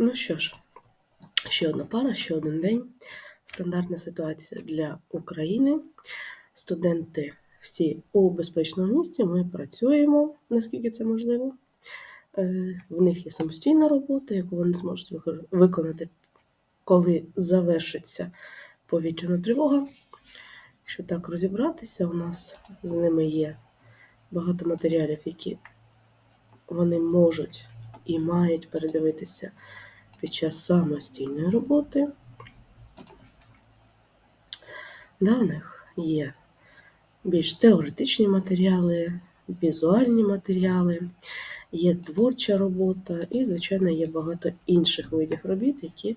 Ну що ж, ще одна пара, ще один день. Стандартна ситуація для України. Студенти всі у безпечному місці. Ми працюємо, наскільки це можливо. Е, В них є самостійна робота, яку вони зможуть виконати, коли завершиться повітряна тривога. Якщо так розібратися, у нас з ними є багато матеріалів, які вони можуть і мають передивитися під час самостійної роботи. Да, у є більш теоретичні матеріали, візуальні матеріали, є творча робота і, звичайно, є багато інших видів робіт, які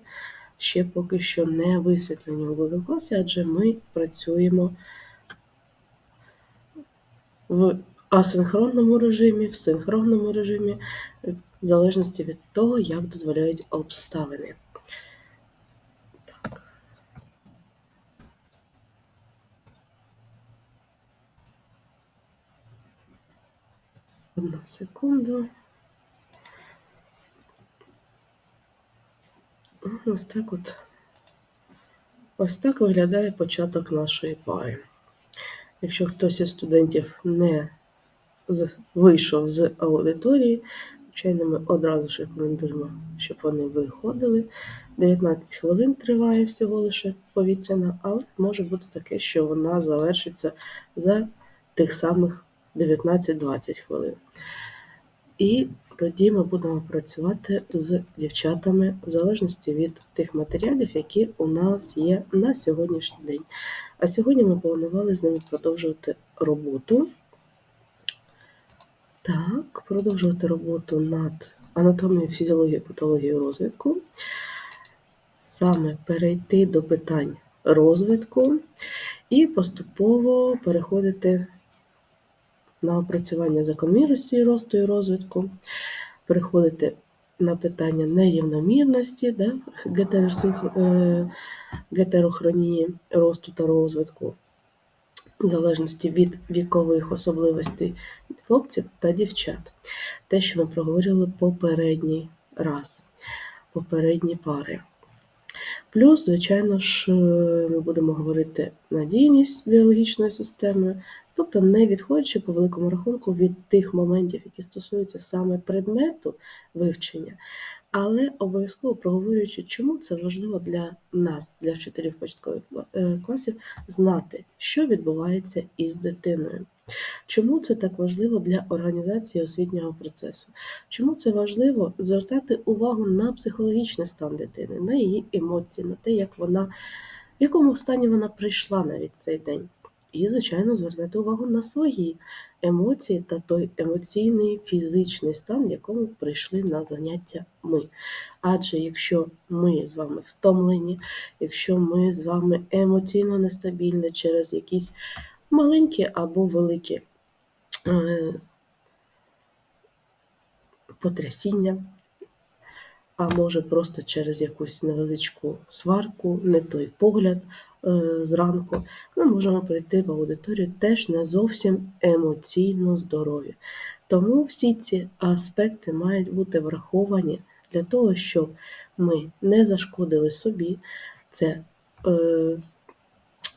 ще поки що не висвітлені у Google класі, адже ми працюємо в асинхронному режимі, в синхронному режимі, в залежності від того, як дозволяють обставини. Так. Одну секунду. Ось так от. Ось так виглядає початок нашої пари. Якщо хтось із студентів не вийшов з аудиторії, звичайно, ми одразу ж рекомендуємо, щоб вони виходили. 19 хвилин триває всього лише повітряна, але може бути таке, що вона завершиться за тих самих 19-20 хвилин. І тоді ми будемо працювати з дівчатами в залежності від тих матеріалів, які у нас є на сьогоднішній день. А сьогодні ми планували з ними продовжувати роботу. Так, продовжувати роботу над анатомією, фізіологією, патологією розвитку. Саме перейти до питань розвитку і поступово переходити на опрацювання закономірності росту і розвитку, переходити на питання нерівномірності, да, е, гетерохронії росту та розвитку, в залежності від вікових особливостей хлопців та дівчат. Те, що ми проговорили попередній раз, попередні пари. Плюс, звичайно ж, е, ми будемо говорити надійність біологічної системи, тобто не відходячи по великому рахунку від тих моментів, які стосуються саме предмету вивчення, але обов'язково проговорюючи, чому це важливо для нас, для вчителів початкових е, класів, знати, що відбувається із дитиною. Чому це так важливо для організації освітнього процесу? Чому це важливо звертати увагу на психологічний стан дитини, на її емоції, на те, як вона, в якому стані вона прийшла навіть цей день. І, звичайно, звертати увагу на свої емоції та той емоційний фізичний стан, в якому прийшли на заняття ми. Адже якщо ми з вами втомлені, якщо ми з вами емоційно нестабільні через якісь маленькі або великі е, потрясіння, а може просто через якусь невеличку сварку, не той погляд е, зранку, ми можемо прийти в аудиторію теж не зовсім емоційно здорові. Тому всі ці аспекти мають бути враховані для того, щоб ми не зашкодили собі. Це е,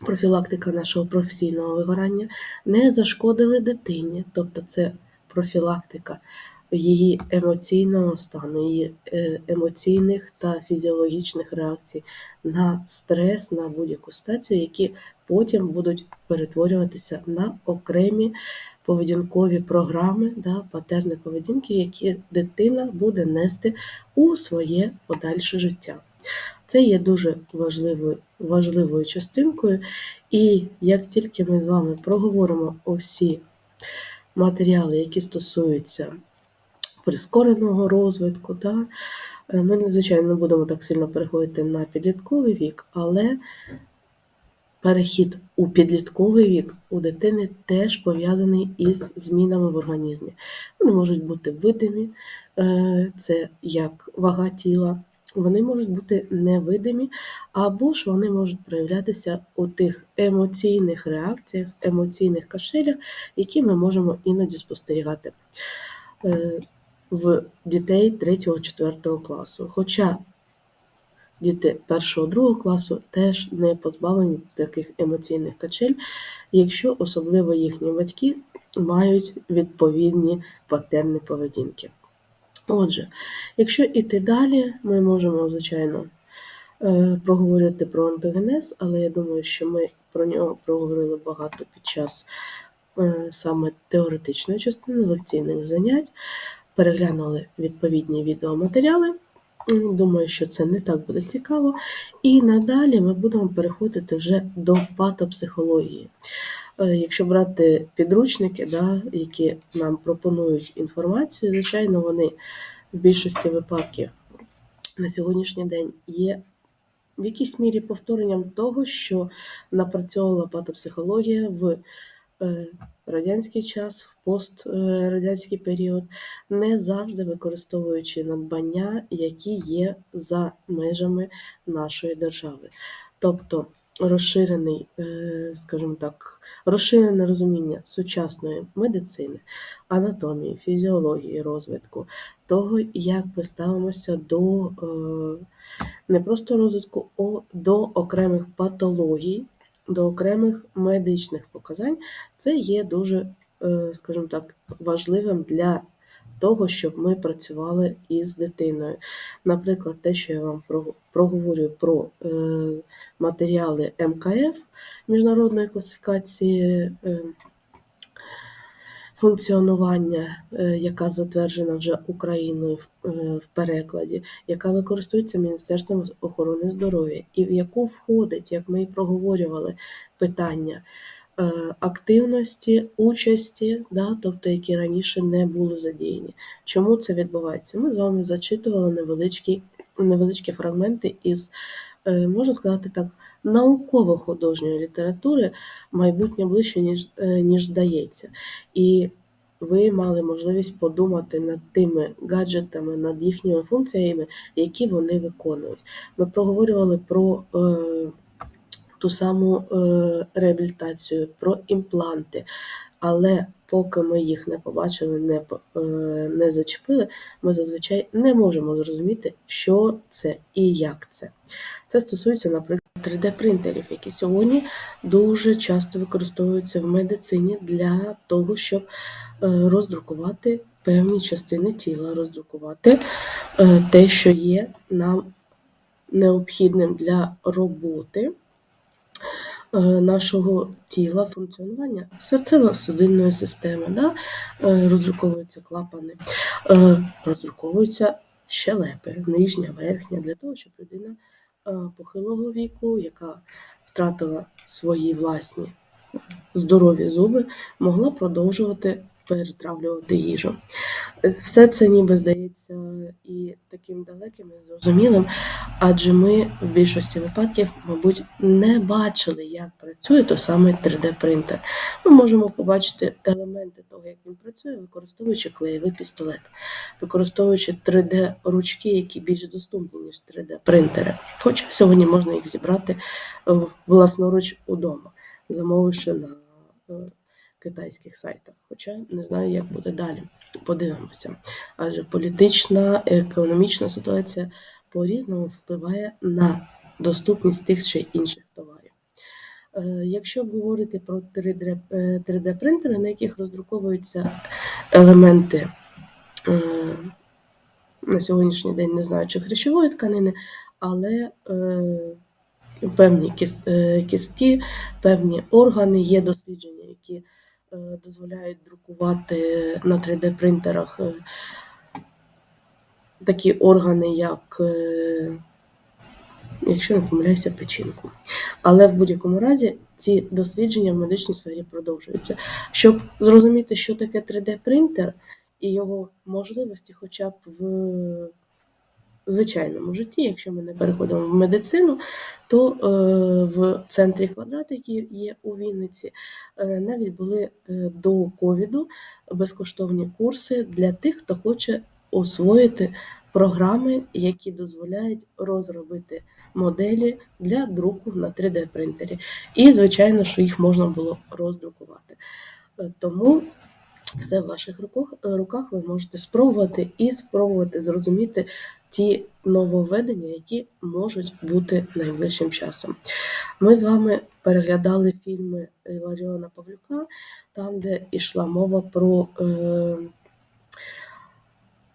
профілактика нашого професійного вигорання, не зашкодили дитині, тобто це профілактика її емоційного стану, її е, емоційних та фізіологічних реакцій на стрес, на будь-яку ситуацію, які потім будуть перетворюватися на окремі поведінкові програми, да, патерни поведінки, які дитина буде нести у своє подальше життя. Це є дуже важливою, важливою частинкою, і як тільки ми з вами проговоримо усі матеріали, які стосуються прискореного розвитку, да, е, ми, звичайно, не будемо так сильно переходити на підлітковий вік, але перехід у підлітковий вік у дитини теж пов'язаний із змінами в організмі. Вони можуть бути видимі, е, це як вага тіла, вони можуть бути невидимі, або ж вони можуть проявлятися у тих емоційних реакціях, емоційних кашелях, які ми можемо іноді спостерігати. Е, в дітей 3-4 класу. Хоча діти 1-2 класу теж не позбавлені таких емоційних качель, якщо особливо їхні батьки мають відповідні патерни поведінки. Отже, якщо йти далі, ми можемо, звичайно, е, проговорити про антогенез, але я думаю, що ми про нього проговорили багато під час е, саме теоретичної частини лекційних занять, переглянули відповідні відеоматеріали. Думаю, що це не так буде цікаво. І надалі ми будемо переходити вже до патопсихології. Е, Якщо брати підручники, да, які нам пропонують інформацію, звичайно, вони в більшості випадків на сьогоднішній день є в якійсь мірі повторенням того, що напрацьовувала патопсихологія в е, радянський час, в пострадянський період, не завжди використовуючи надбання, які є за межами нашої держави. Тобто розширений, е, скажімо так, розширене розуміння сучасної медицини, анатомії, фізіології, розвитку, того, як ми ставимося до е, не просто розвитку, а до окремих патологій, до окремих медичних показань, це є дуже, е, скажімо так, важливим для того, щоб ми працювали із дитиною. Наприклад, те, що я вам про- проговорю про е, матеріали МКФ міжнародної класифікації е, функціонування, е, яка затверджена вже Україною в, перекладі, яка використовується Міністерством охорони здоров'я, і в яку входить, як ми і проговорювали, питання активності, участі, да, тобто які раніше не були задіяні. Чому це відбувається? Ми з вами зачитували невеличкі, невеличкі фрагменти із, е, можна сказати так, науково-художньої літератури майбутнє ближче, ніж, е, ніж здається. І ви мали можливість подумати над тими гаджетами, над їхніми функціями, які вони виконують. Ми проговорювали про е, ту саму е, реабілітацію, про імпланти, але поки ми їх не побачили, не, е, не зачепили, ми зазвичай не можемо зрозуміти, що це і як це. Це стосується, наприклад, 3D-принтерів, які сьогодні дуже часто використовуються в медицині для того, щоб е, роздрукувати певні частини тіла, роздрукувати те, що є нам необхідним для роботи нашого тіла, функціонування серцево-судинної системи, да? е, роздруковуються клапани, е, роздруковуються щелепи, нижня, верхня, для того, щоб людина е, похилого віку, яка втратила свої власні здорові зуби, могла продовжувати перетравлювати їжу. Е, Все це ніби здається і таким далеким, і зрозумілим, адже ми в більшості випадків, мабуть, не бачили, як працює той самий 3D-принтер. Ми можемо побачити елементи того, як він працює, використовуючи клеєвий пістолет, використовуючи 3D-ручки, які більш доступні, ніж 3D-принтери. Хоча сьогодні можна їх зібрати е, власноруч удома, замовивши на е, китайських сайтах. Хоча не знаю, як буде далі. Подивимося. Адже політична, економічна ситуація по-різному впливає на доступність тих чи інших товарів. Е, Якщо говорити про 3D, е, 3D-принтери, на яких роздруковуються елементи е, на сьогоднішній день не знаю, чи хрящової тканини, але е, певні кіс- кістки, певні органи, є дослідження, які дозволяють друкувати на 3D-принтерах е, такі органи, як, е, якщо не помиляюся, печінку. Але в будь-якому разі ці дослідження в медичній сфері продовжуються. Щоб зрозуміти, що таке 3D-принтер і його можливості, хоча б в звичайному житті, якщо ми не переходимо в медицину, то е, в центрі квадрат, який є у Вінниці, е, навіть були е, до ковіду безкоштовні курси для тих, хто хоче освоїти програми, які дозволяють розробити моделі для друку на 3D-принтері. І, звичайно, що їх можна було роздрукувати. Тому все в ваших руках, ви можете спробувати і спробувати зрозуміти ті нововведення, які можуть бути найближчим часом. Ми з вами переглядали фільми Іларіона Павлюка, там, де йшла мова про е,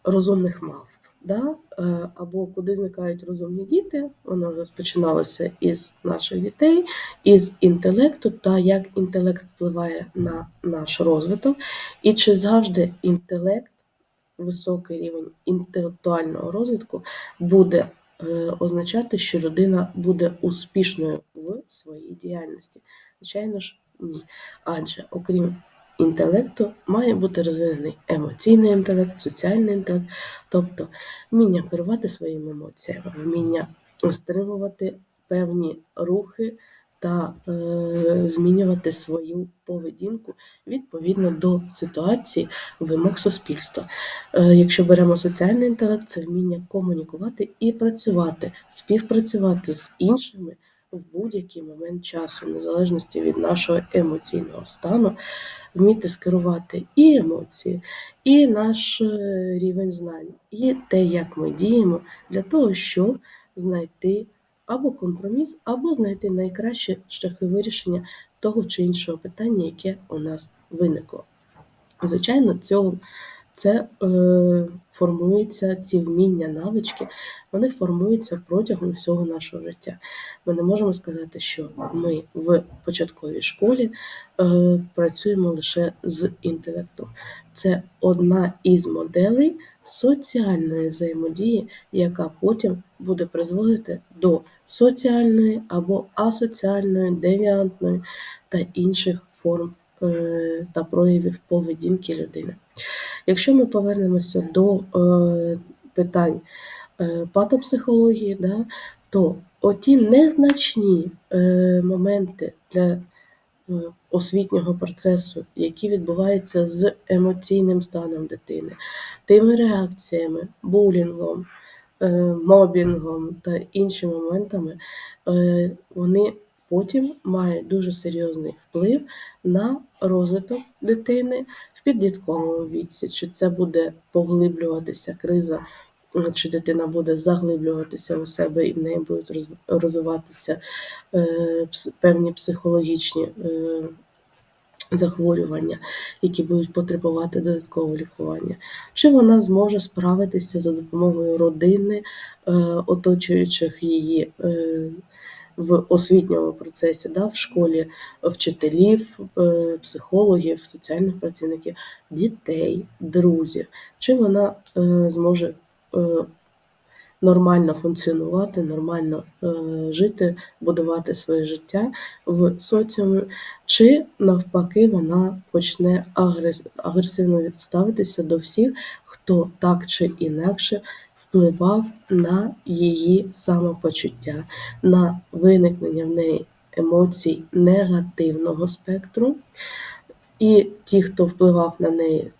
розумних мавп. Да? Е, Або куди зникають розумні діти. Воно розпочиналося із наших дітей, із інтелекту та як інтелект впливає на наш розвиток, і чи завжди інтелект, високий рівень інтелектуального розвитку буде е, означати, що людина буде успішною в своїй діяльності. Звичайно ж, ні. Адже окрім інтелекту має бути розвинений емоційний інтелект, соціальний інтелект, тобто вміння керувати своїми емоціями, вміння стримувати певні рухи та е, змінювати свою поведінку відповідно до ситуації вимог суспільства. Е, якщо беремо соціальний інтелект, це вміння комунікувати і працювати, співпрацювати з іншими в будь-який момент часу, в незалежності від нашого емоційного стану, вміти скерувати і емоції, і наш е, рівень знань, і те, як ми діємо для того, щоб знайти або компроміс, або знайти найкращі шляхи вирішення того чи іншого питання, яке у нас виникло. Звичайно, цього це е, формуються ці вміння, навички, вони формуються протягом всього нашого життя. Ми не можемо сказати, що ми в початковій школі е, працюємо лише з інтелектом. Це одна із моделей соціальної взаємодії, яка потім буде призводити до соціальної або асоціальної, девіантної та інших форм е, та проявів поведінки людини. Якщо ми повернемося до е, питань е, патопсихології, да, то оті незначні е, моменти для освітнього процесу, які відбуваються з емоційним станом дитини, тими реакціями, булінгом, мобінгом та іншими моментами, вони потім мають дуже серйозний вплив на розвиток дитини в підлітковому віці, чи це буде поглиблюватися криза, чи дитина буде заглиблюватися у себе і в неї будуть розвиватися е, певні психологічні е, захворювання, які будуть потребувати додаткового лікування, чи вона зможе справитися за допомогою родини, е, оточуючих її е, в освітньому процесі, да, в школі вчителів, е, психологів, соціальних працівників, дітей, друзів, чи вона е, зможе е, нормально функціонувати, нормально жити, будувати своє життя в соціумі, чи навпаки вона почне агресивно ставитися до всіх, хто так чи інакше впливав на її самопочуття, на виникнення в неї емоцій негативного спектру. І ті, хто впливав на неї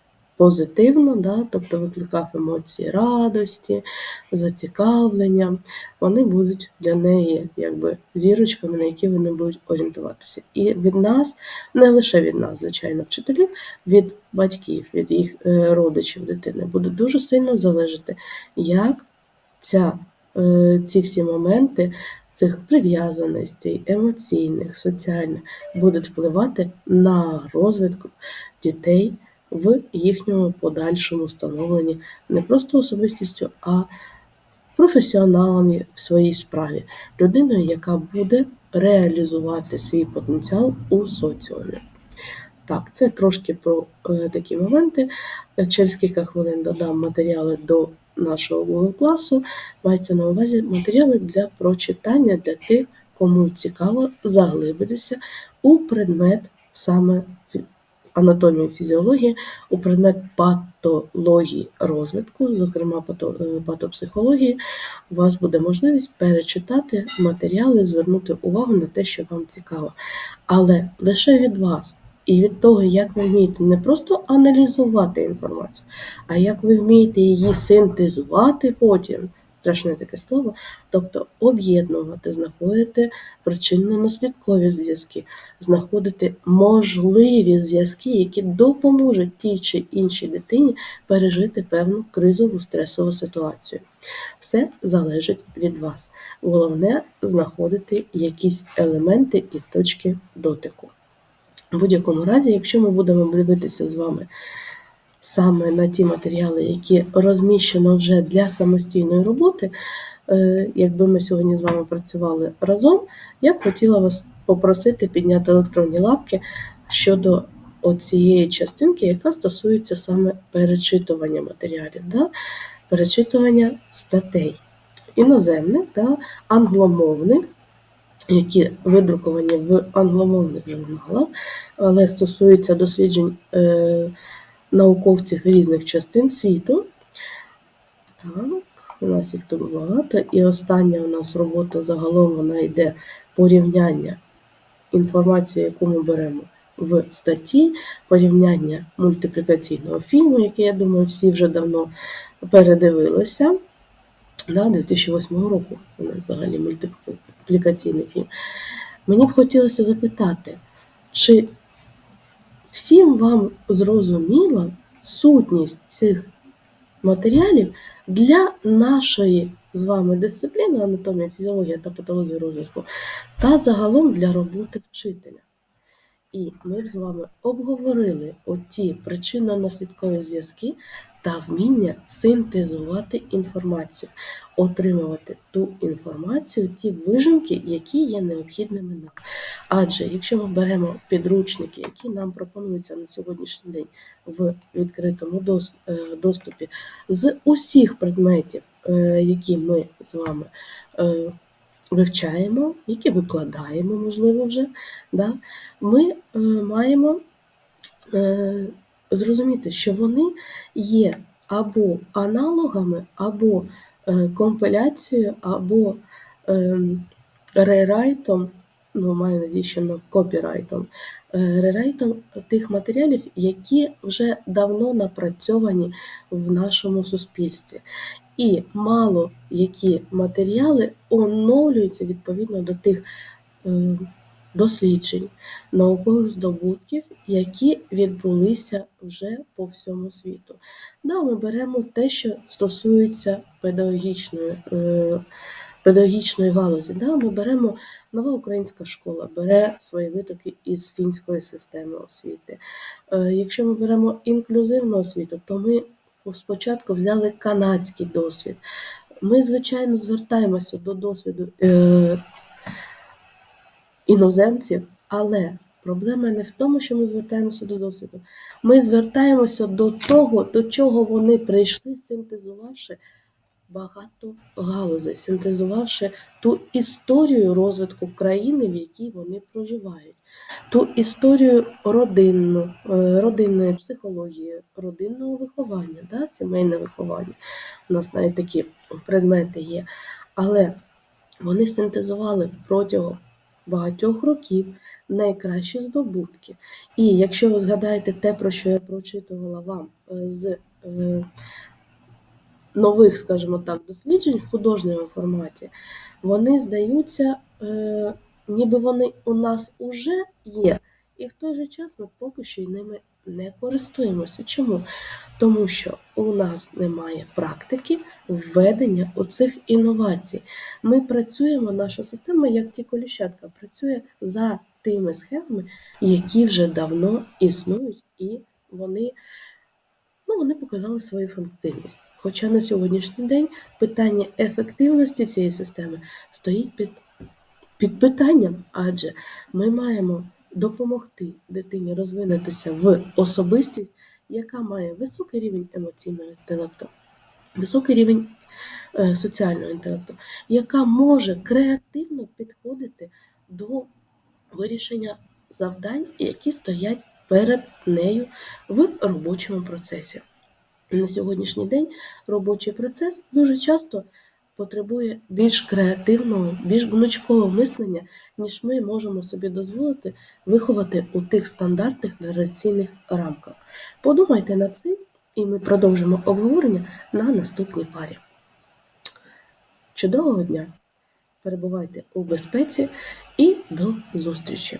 позитивно, да, тобто викликав емоції радості, зацікавлення, вони будуть для неї якби зірочками, на які вони будуть орієнтуватися. І від нас, не лише від нас, звичайно, вчителів, від батьків, від їх е, родичів дитини буде дуже сильно залежати, як ця, е, ці всі моменти цих прив'язаностей, емоційних, соціальних, будуть впливати на розвиток дітей в їхньому подальшому становленні не просто особистістю, а професіоналом в своїй справі, людиною, яка буде реалізувати свій потенціал у соціумі. Так, це трошки про е, такі моменти. Е, Через кілька хвилин додам матеріали до нашого Google класу. Мається на увазі матеріали для прочитання для тих, кому цікаво заглибитися у предмет саме анатомії фізіології, у предмет патології розвитку, зокрема е, патопсихології, у вас буде можливість перечитати матеріали, звернути увагу на те, що вам цікаво. Але лише від вас і від того, як ви вмієте не просто аналізувати інформацію, а як ви вмієте її синтезувати потім страшне таке слово, тобто об'єднувати, знаходити причинно-наслідкові зв'язки, знаходити можливі зв'язки, які допоможуть тій чи іншій дитині пережити певну кризову стресову ситуацію. Все залежить від вас. Головне знаходити якісь елементи і точки дотику. В будь-якому разі, якщо ми будемо дивитися з вами саме на ті матеріали, які розміщено вже для самостійної роботи, е, якби ми сьогодні з вами працювали разом, я б хотіла вас попросити підняти електронні лапки щодо оцієї частинки, яка стосується саме перечитування матеріалів, да? перечитування статей іноземних, да? англомовних. Які видруковані в англомовних журналах, але стосуються досліджень е, науковців різних частин світу. Так, у нас їх тут багато. І остання у нас робота загалом вона йде порівняння інформації, яку ми беремо в статті, порівняння мультиплікаційного фільму, який, я думаю, всі вже давно передивилися. Да, 2008 року у нас взагалі мультиплікаційний фільм. Мені б хотілося запитати, чи всім вам зрозуміла сутність цих матеріалів для нашої з вами дисципліни анатомія, фізіологія та патологія розвитку, та загалом для роботи вчителя. І ми з вами обговорили оті причинно-наслідкові зв'язки та вміння синтезувати інформацію, отримувати ту інформацію, ті вижимки, які є необхідними нам. Адже якщо ми беремо підручники, які нам пропонуються на сьогоднішній день в відкритому е, доступі з усіх предметів, е, які ми з вами е, вивчаємо, які викладаємо, можливо, вже, да, ми маємо зрозуміти, що вони є або аналогами, або компиляцією, або ем, рерайтом ну, маю надію, що не копірайтом, е, рерайтом тих матеріалів, які вже давно напрацьовані в нашому суспільстві. І мало які матеріали оновлюються відповідно до тих е, досліджень, наукових здобутків, які відбулися вже по всьому світу. Да, Ми беремо те, що стосується педагогічної. Е, педагогічної галузі. Да? Ми беремо нова українська школа, бере свої витоки із фінської системи освіти. Е, якщо ми беремо інклюзивну освіту, то ми спочатку взяли канадський досвід. Ми, звичайно, звертаємося до досвіду е, іноземців, але проблема не в тому, що ми звертаємося до досвіду. Ми звертаємося до того, до чого вони прийшли, синтезувавши багато галузей, синтезувавши ту історію розвитку країни, в якій вони проживають, ту історію родинну, е, родинної психології, родинного виховання, да, сімейне виховання. У нас навіть такі предмети є. Але вони синтезували протягом багатьох років найкращі здобутки. І якщо ви згадаєте те, про що я прочитувала вам е, з е, нових, скажімо так, досліджень в художньому форматі, вони здаються, е, ніби вони у нас уже є, і в той же час ми поки що й ними не користуємося. Чому? Тому що у нас немає практики введення оцих інновацій. Ми працюємо, наша система, як ті коліщатка, працює за тими схемами, які вже давно існують, і вони ну, вони показали свою ефективність. Хоча на сьогоднішній день питання ефективності цієї системи стоїть під, під питанням, адже ми маємо допомогти дитині розвинутися в особистість, яка має високий рівень емоційного інтелекту, високий рівень е, соціального інтелекту, яка може креативно підходити до вирішення завдань, які стоять перед нею в робочому процесі. На сьогоднішній день робочий процес дуже часто потребує більш креативного, більш гнучкого мислення, ніж ми можемо собі дозволити виховати у тих стандартних традиційних рамках. Подумайте над цим, і ми продовжимо обговорення на наступній парі. Чудового дня! Перебувайте у безпеці і до зустрічі!